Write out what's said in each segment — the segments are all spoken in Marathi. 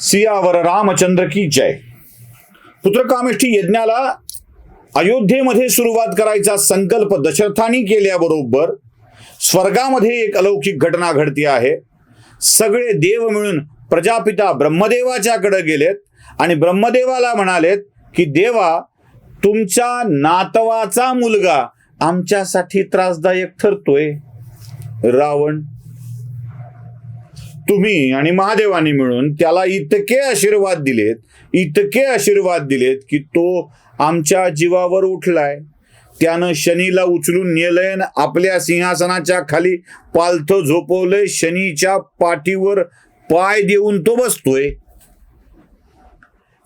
सियावर रामचंद्र की जय. पुत्रकामेष्ठी यज्ञाला अयोध्येमध्ये सुरुवात करायचा संकल्प दशरथानी केल्याबरोबर स्वर्गामध्ये एक अलौकिक घटना घडती आहे. सगळे देव मिळून प्रजापिता ब्रह्मदेवाच्याकडे गेलेत आणि ब्रह्मदेवाला म्हणालेत की देवा तुमच्या नातवाचा मुलगा आमच्यासाठी त्रासदायक ठरतोय. रावण तुम्ही आणि महादेवाने मिळून त्याला इतके आशीर्वाद दिलेत इतके आशीर्वाद दिलेत की तो आमच्या जीवावर उठलाय. त्यानं शनीला उचलून नेलंय आणि आपल्या सिंहासनाच्या खाली पालथं झोपवलंय शनीच्या पाठीवर पाय देऊन तो बसतोय.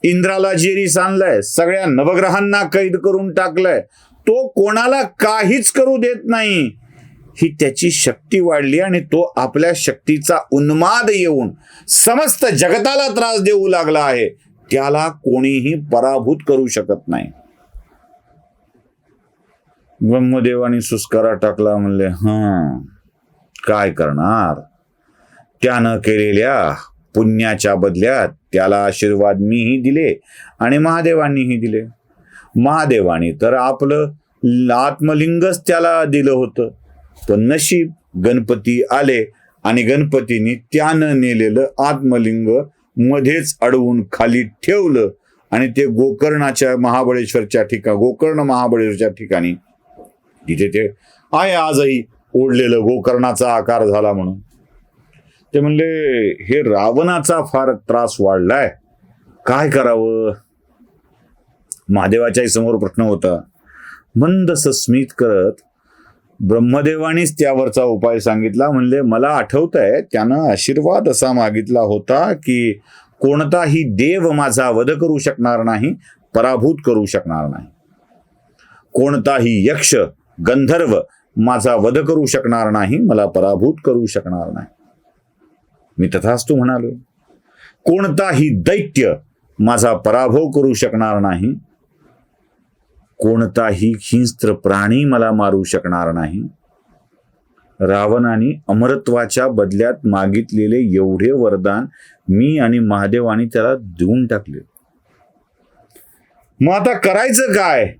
इंद्राला जेरीस आणलाय सगळ्या नवग्रहांना कैद करून टाकलाय. तो कोणाला काहीच करू देत नाही. ही त्याची शक्ती वाढली आणि तो आपल्या शक्तीचा उन्माद येऊन समस्त जगताला त्रास देऊ लागला आहे. त्याला कोणीही पराभूत करू शकत नाही. ब्रह्मदेवानी सुस्कारा टाकला म्हणले हा काय करणार? त्यानं केलेल्या पुण्याच्या बदल्यात त्याला आशीर्वाद मीही दिले आणि महादेवांनीही दिले. महादेवानी तर आपलं आत्मलिंगच त्याला दिलं होतं. पण नशीब गणपती आले आणि गणपतीने त्यानं नेलेलं आत्मलिंग मध्येच अडवून खाली ठेवलं आणि ते गोकर्णाच्या महाबळेश्वरच्या ठिकाणी गोकर्ण महाबळेश्वरच्या ठिकाणी तिथे ते आहे आजही ओढलेलं गोकर्णाचा आकार झाला म्हणून. ते म्हणले हे रावणाचा फार त्रास वाढलाय. काय करावं? महादेवाच्याही समोर प्रश्न होता. मंदस स्मित करत ब्रह्मदेवानीच त्यावरचा उपाय सांगितला. म्हणले मला आठवत आहे त्यानं आशीर्वाद असा मागितला होता की कोणताही देव माझा वध करू शकणार नाही पराभूत करू शकणार नाही. कोणताही यक्ष गंधर्व माझा वध करू शकणार नाही मला पराभूत करू शकणार नाही. मी तथास्तू म्हणालो कोणताही दैत्य माझा पराभव करू शकणार नाही कोणताही हिंस्त्र प्राणी मला मारू शकणार नाही. रावणाने अमरत्वाच्या बदल्यात मागितलेले एवढे वरदान मी आणि महादेवाने त्याला देऊन टाकले. मग आता करायचं काय?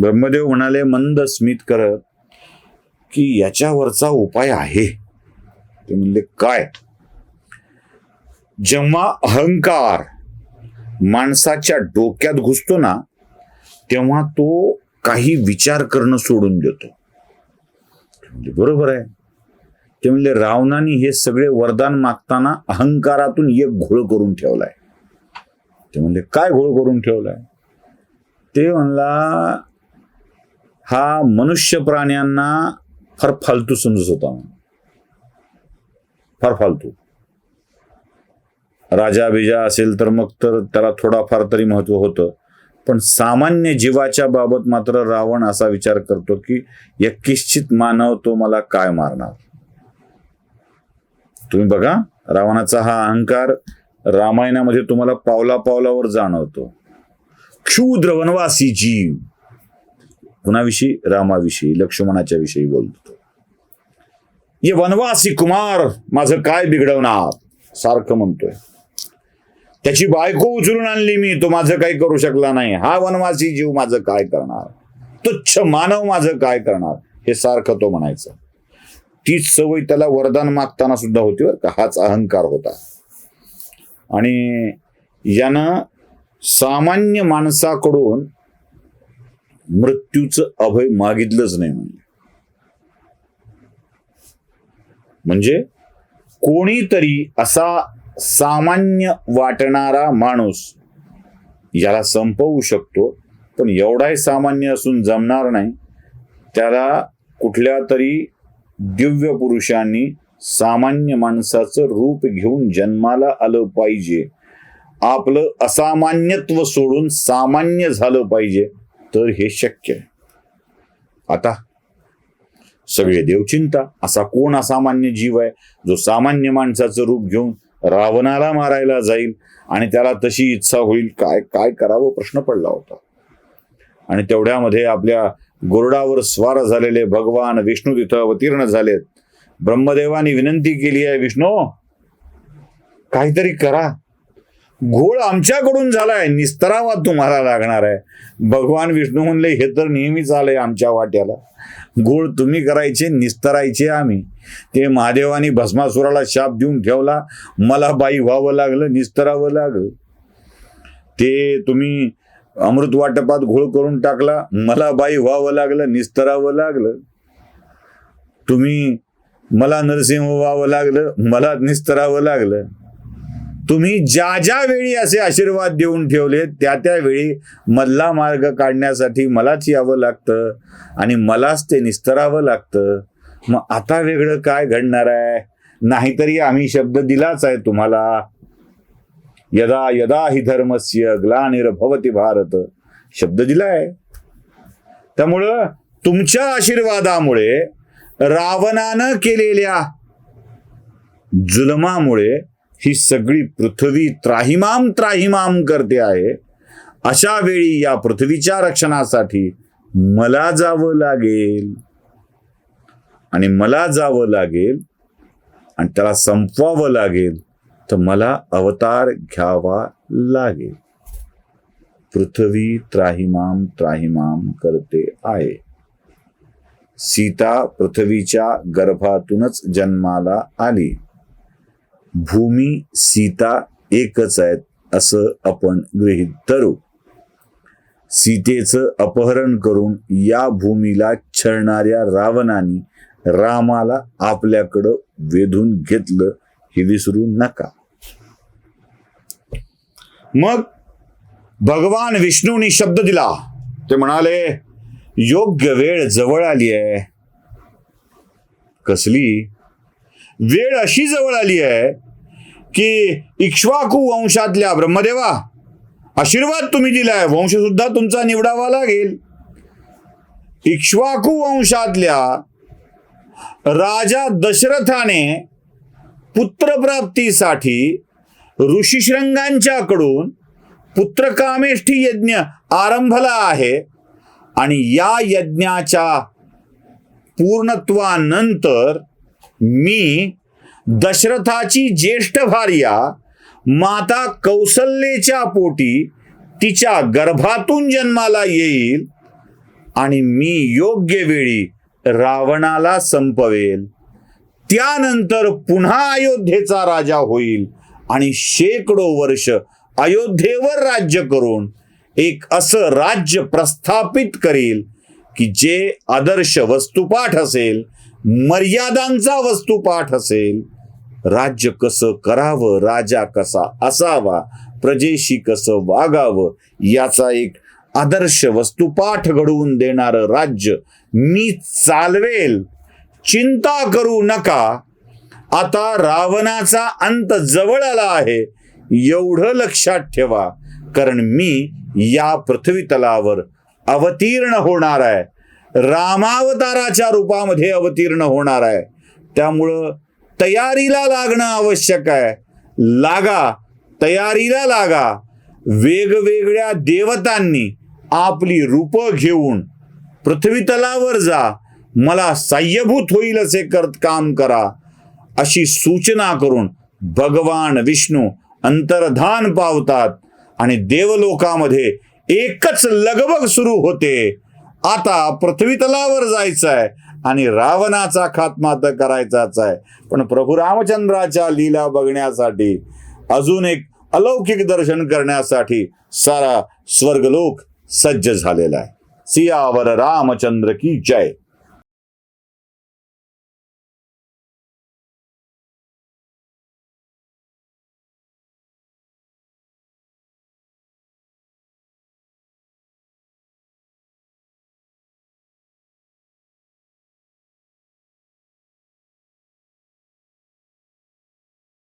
ब्रह्मदेव म्हणाले मंद स्मित करत की याच्यावरचा उपाय आहे. ते म्हणले काय? जेव्हा अहंकार माणसाच्या डोक्यात घुसतो ना तेव्हा तो काही विचार करणं सोडून देतो. बरोबर आहे. ते म्हणजे रावणाने हे सगळे वरदान मागताना अहंकारातून एक घोळ करून ठेवलाय. ते म्हणजे काय घोळ करून ठेवलाय? ते म्हणला हा मनुष्य प्राण्यांना फार फालतू समजत होता फार फालतू. राजा बिजा असेल तर मग तर त्याला थोडाफार तरी महत्त्व होतं. पण सामान्य जीवाच्या बाबत मात्र रावण असा विचार करतो की यकिश्चित मानव तो मला काय मारणार? तुम्ही बघा रावणाचा हा अहंकार रामायणामध्ये तुम्हाला पावला पावलावर जाणवतो. क्षुद्र वनवासी जीव. कुणाविषयी? रामाविषयी लक्ष्मणाच्या विषयी बोलतो. ये वनवासी कुमार माझं काय बिघडवणार? सारखं म्हणतोय. त्याची बायको उचलून आणली मी तो माझं काही करू शकला नाही. हा वनवासी जीव माझं काय करणार? तुच्छ मानव माझं काय करणार? हे सारखं तो म्हणायचं. तीच सवय त्याला वरदान मागताना सुद्धा होती बरं का. हाच अहंकार होता. आणि यानं सामान्य माणसाकडून मृत्यूचं अभय मागितलंच नाही म्हणजे म्हणजे कोणीतरी असा सामान्य वाटणारा माणूस याला संपवू शकतो पण एवढाही सामान्य असून जमणार नाही त्याला कुठल्या तरी दिव्य पुरुषांनी सामान्य माणसाचं रूप घेऊन जन्माला आलं पाहिजे. आपलं असामान्यत्व सोडून सामान्य झालं पाहिजे तर हे शक्य आहे. आता सगळे देवचिंता असा कोण असामान्य जीव आहे जो सामान्य माणसाचं रूप घेऊन रावणाला मारायला जाईल आणि त्याला तशी इच्छा होईल. काय काय करावं? प्रश्न पडला होता. आणि तेवढ्यामध्ये आपल्या गोरडावर स्वार झालेले भगवान विष्णू तिथं अवतीर्ण झालेत. ब्रह्मदेवानी विनंती केली आहे विष्णू काहीतरी करा. घोळ आमच्याकडून झालाय निस्तरावा तुम्हाला लागणार आहे. भगवान विष्णू म्हणले हे तर नेहमीच आलंय आमच्या वाट्याला. घोळ तुम्ही करायचे निस्तरायचे आम्ही. ते महादेवानी भस्मासुराला शाप देऊन ठेवला. मला बाई व्हावं लागलं निस्तरावं लागलं. ते तुम्ही अमृत वाटपात घोळ करून टाकला. मला बाई व्हावं लागलं निस्तरावं लागलं. तुम्ही मला नरसिंह व्हावं लागलं मला निस्तरावं लागलं. तुम्ही ज्या ज्या वेळी असे आशीर्वाद देऊन ठेवले त्या त्या वेळी मधला मार्ग काढण्यासाठी मलाच यावं लागतं आणि मलाच ते निस्तरावं लागतं. मग आता वेगळं काय घडणार आहे? नाहीतरी आम्ही शब्द दिलाच आहे तुम्हाला. यदा यदा हि धर्मस्य ग्लानिर्भवती भारत. शब्द दिलाय. त्यामुळं तुमच्या आशीर्वादामुळे रावणानं केलेल्या जुलमामुळे ही सगळी पृथ्वी त्राहिमाम त्राहिमाम करते आहे. अशा वेळी या पृथ्वीच्या रक्षणासाठी मला जावं लागेल. आणि मला जावं लागेल आणि त्याला संपवावं लागेल तर मला अवतार घ्यावा लागेल. पृथ्वी त्राहिमाम त्राहिमाम करते आहे. सीता पृथ्वीच्या गर्भातूनच जन्माला आली. भूमी सीता एकच आहेत असं आपण गृहीत धरू. सीतेचं अपहरण करून या भूमीला छळणाऱ्या रावणाने रामाला आपल्याकडं वेधून घेतलं हे विसरू नका. मग भगवान विष्णूनी शब्द दिला. ते म्हणाले योग्य वेळ जवळ आली आहे. कसली? वेळ अशी जवळ आली आहे की इक्ष्वाकू वंशातल्या ब्रह्मदेवा आशीर्वाद तुम्ही दिलाय वंश सुद्धा तुमचा निवडावा लागेल. इक्ष्वाकू वंशातल्या राजा दशरथाने पुत्रप्राप्तीसाठी ऋषीशृंगांच्याकडून पुत्रकामेष्ठी यज्ञ आरंभला आहे आणि या यज्ञाच्या पूर्णत्वानंतर मी दशरथाची ज्येष्ठ भार्या माता कौसल्येच्या पोटी तिच्या गर्भातून जन्माला येईल आणि मी योग्य वेळी रावणाला संपवेल. त्यानंतर पुन्हा अयोध्येचा राजा होईल आणि शेकडो वर्ष अयोध्येवर राज्य करून एक असं राज्य प्रस्थापित करील की जे आदर्श वस्तुपाठ असेल मर्यादांचा वस्तुपाठ असेल. राज्य कसं करावं राजा कसा असावा प्रजेशी कसं वागावं याचा एक आदर्श वस्तुपाठ घडवून देणारं राज्य मी चालवेल. चिंता करू नका. आता रावणाचा अंत जवळ आला आहे. एवढं लक्षात ठेवा कारण मी या पृथ्वीतलावर अवतीर्ण होणार आहे. रामावताराच्या रूपामध्ये अवतीर्ण होणार आहे. त्यामुळं तयारीला लागणं आवश्यक आहे. लागा तयारीला लागा. वेगवेगळ्या देवतांनी आपली रूपं घेऊन पृथ्वी तलावर जा. मला साह्यभूत होईल असे करत काम करा. अशी सूचना करून भगवान विष्णू अंतर्धान पावतात आणि देवलोकामध्ये एकच लगबग सुरू होते. आता पृथ्वी तलावर जायचं आहे आणि रावणाचा खात्मा तर करायचाच आहे. पण प्रभू रामचंद्राच्या लीला बघण्यासाठी अजून एक अलौकिक दर्शन करण्यासाठी सारा स्वर्गलोक सज्ज झालेला आहे. सियावर रामचंद्र की जय.